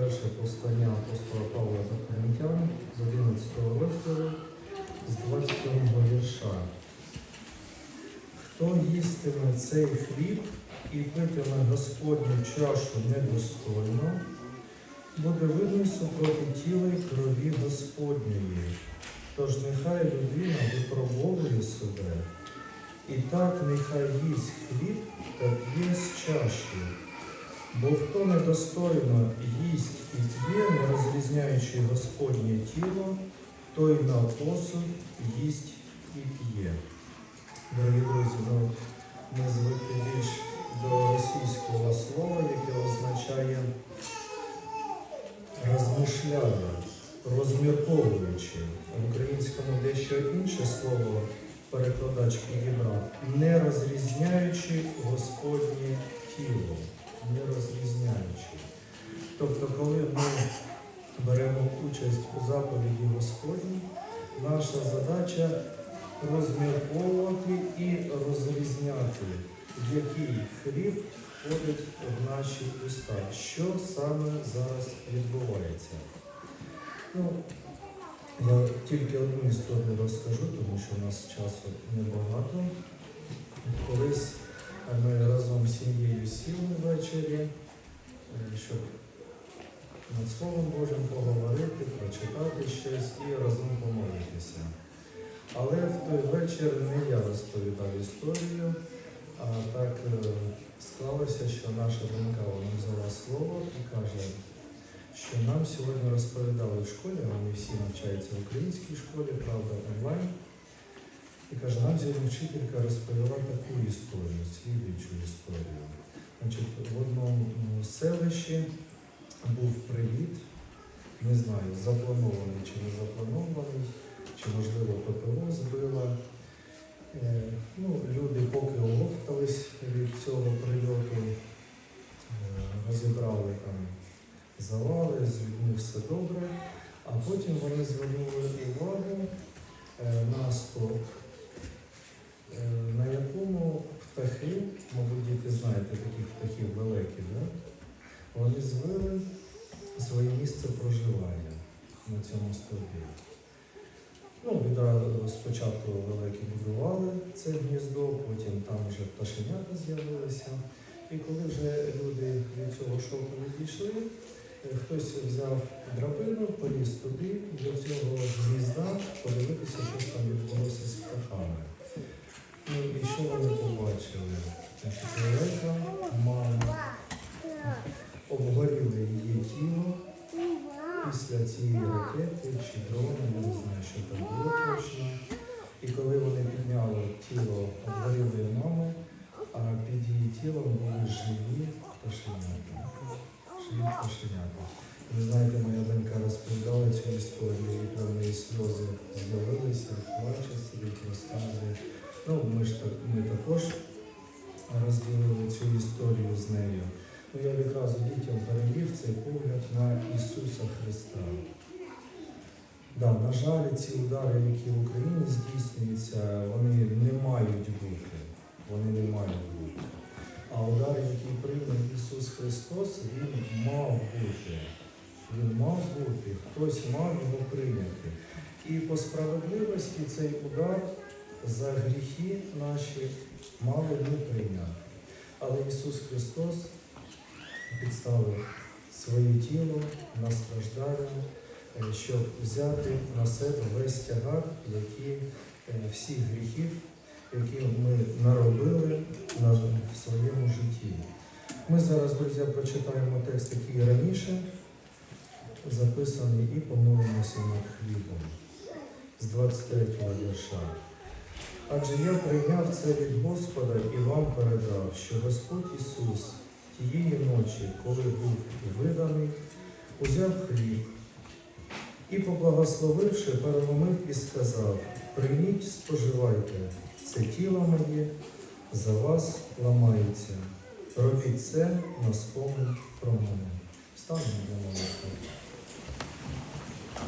перше послання апостола Павла до Коринтян з 11 розділу, з 27 вірша. Хто їстиме цей хліб і питиме Господню чашу недостойно, буде видно супроти тіла й крові Господньої. Тож нехай людина випробовує себе, і так нехай їсть хліб та п'є з чаші. Бо хто недостойно їсть і п'є, не розрізняючи Господнє тіло, той на посуд їсть і п'є. Дорогі друзі, ну, ми звикли більш до російського слова, яке означає розмишляє, розмірковуючи. В українському дещо інше слово перекладач підібрав, не розрізняючи Господнє тіло, не розрізняючи. Тобто, коли ми беремо участь у заповіді Господній, наша задача розмірковувати і розрізняти, який хліб входить в наші уста, що саме зараз відбувається. Ну, я тільки одну історію розкажу, тому що у нас часу небагато. Колись ми разом з сім'єю сіли ввечері, е, щоб над Словом Божим поговорити, прочитати щось і разом помолитися. Але в той вечір не я розповідав історію, а так е, склалося, що наша донька вона взяла слово і каже, що нам сьогодні розповідали в школі, вони всі навчаються в українській школі, правда, онлайн. І каже, нам сьогодні вчителька розповіла таку історію, слідуючу історію. Значить, в одному селищі був привіт, не знаю, запланований чи не запланований, чи можливо ППО збила. Е, ну, люди поки оговтались від цього прильоту, е, розібрали там завали, з все добре, а потім вони звернули увагу е, на стовп, на якому птахи, мабуть, діти знаєте таких птахів великих, да? вони звели своє місце проживання на цьому стовпі. Ну, відразу спочатку великі будували це гніздо, потім там вже пташенята з'явилися. І коли вже люди від цього шоку відійшли, е, хтось взяв драбину, поліз туди, до цього гнізда, подивитися, що там відбулося з птахами. Ну і що вони побачили? Значить, велика мама обгоріли тіло після цієї ракети чи дрона, я не знаю, що там було точно. І коли вони підняли тіло обгорілої мами, а під її тілом були живі пташенята. Живі пташенята. Ви знаєте, моя донька розповідала цю історію, і про неї сльози з'явилися, плаче сидить, розказує. Ну, ми ж так, ми також розділили цю історію з нею. Ну, я відразу дітям перевів цей погляд на Ісуса Христа. Да, на жаль, ці удари, які в Україні здійснюються, вони не мають бути. Вони не мають бути. А удар, який прийняв Ісус Христос, Він мав бути. Він мав бути, хтось мав його прийняти. І по справедливості цей удар за гріхи наші мали не прийняти. Але Ісус Христос підставив своє тіло на страждання, е, щоб взяти на себе весь тягар, які е, всіх гріхів, які ми наробили в своєму житті. Ми зараз, друзі, прочитаємо текст, який раніше записаний, і помолимося над хлібом з 23 вірша. Адже я прийняв це від Господа і вам передав, що Господь Ісус тієї ночі, коли був виданий, узяв хліб і, поблагословивши, переломив і сказав: Прийміть, споживайте, це тіло моє за вас ламається. Робіть це на спомин про мене. Встанемо на молитви.